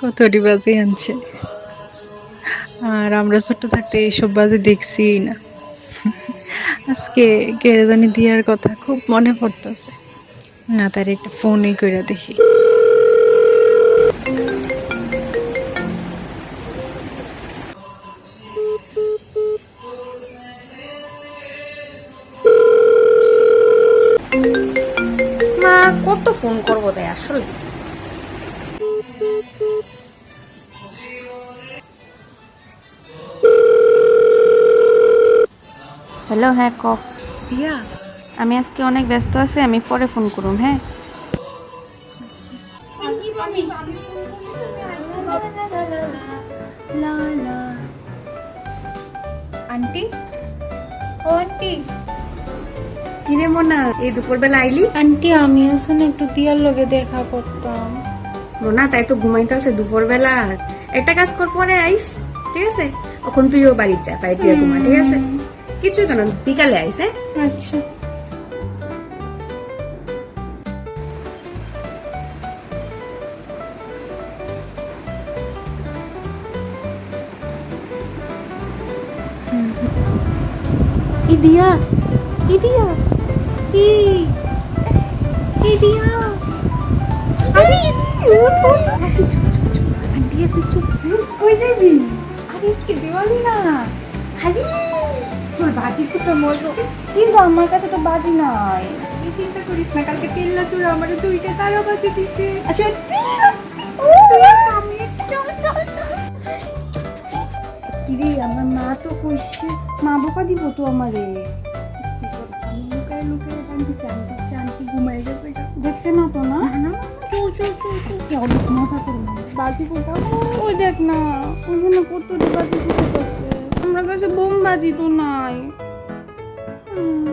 কতটি বাজি আনছে। আর আমরা ছোট্ট থাকতে এইসব বাজি দেখছি না। আজকে কে জানি দিয়ার কথা খুব মনে পড়তেছে। না, তার একটা ফোনই করে দেখি। মা, কত ফোন করব তাই আসলে? হ্যালো হ্যাঁ ক? দিয়া আমি আজকে অনেক ব্যস্ত আছি আমি পরে ফোন করুম হ্যাঁ? আন্টি? ও আন্টি। কিরে মোনা? এই দুপুরবেলা আইলি? আন্টি আমি আসলে একটু দিয়ার লগে দেখা করতাম। মোনা তাই তো ঘুমাইতে আছে দুপুরবেলা। একটা কাজ কর পরে আইস ঠিক আছে? এখন তুইও বাড়ি যা বাড়িতে ঘুমা ঠিক আছে? কিছুই তো না বিকালে আইস হ্যাঁ? আচ্ছা। ইদিয়া ইদিয়া ই আন্টি এসে চুপ কই যাবি? আরে আজকে দিওয়ালি না। আরে চল বাজি ফুটো মজো কিন্তু আমার কাছে তো বাজি নাই। তুই চিন্তা করিস না কালকে তেল্লা চূড়া আমার দুইটা তারা বাজি দিচ্ছে সত্যি? কিরে আমার মা তো কইছে মা বাবা দিব তো আমারে। আমি লুকায় লুকায় কান্দিছে আমি দেখছি আন্টি ঘুমাই গেছে দেখছে না তো না না চল চল চল। আজকে অনেক মজা করব। বাজি কোথাও ওই দেখ না ওখানে কত বাজি দিতে পারছে আমার কাছে বোম বাজি তো নাই। হুম,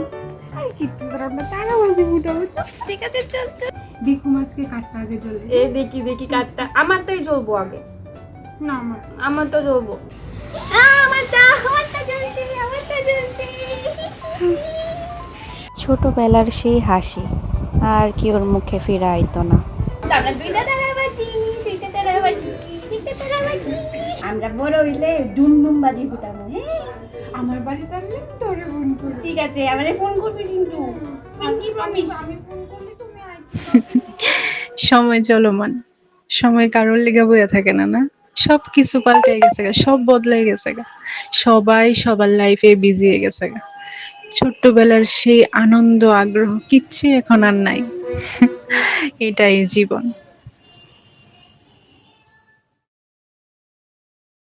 আর কিচ্ছু করার না তারা বাজি ফুটাবো চল ঠিক আছে চল চল। দেখুম আজকে কাঠটা আগে জ্বলবে। এ দেখি দেখি কাঠটা। আমারটাই জ্বলবো আগে। না আমার আমার তো জ্বলবো। ছোটবেলার সেই হাসি আর কি ওর মুখে ফিরে আইতো না আমরা বড় হইলে ডুম ডুম বাজি ফুটাবো হ্যাঁ? আমার বাড়িতে আনলে তোরে ফোন করবি। ঠিক আছে আমারে ফোন করবি কিন্তু। পিঙ্কি প্রমিস আমি ফোন করলে তুমি সময় চলমান। সময় কারোর লেগে বইয়া থাকে না না? সব কিছু পাল্টে গেছে গা সব বদলে গেছে গা। সবাই সবার লাইফে বিজি হয়ে গেছে গা। ছোট্টবেলার সেই আনন্দ আগ্রহ কিচ্ছুই এখন আর নাই। এটাই জীবন।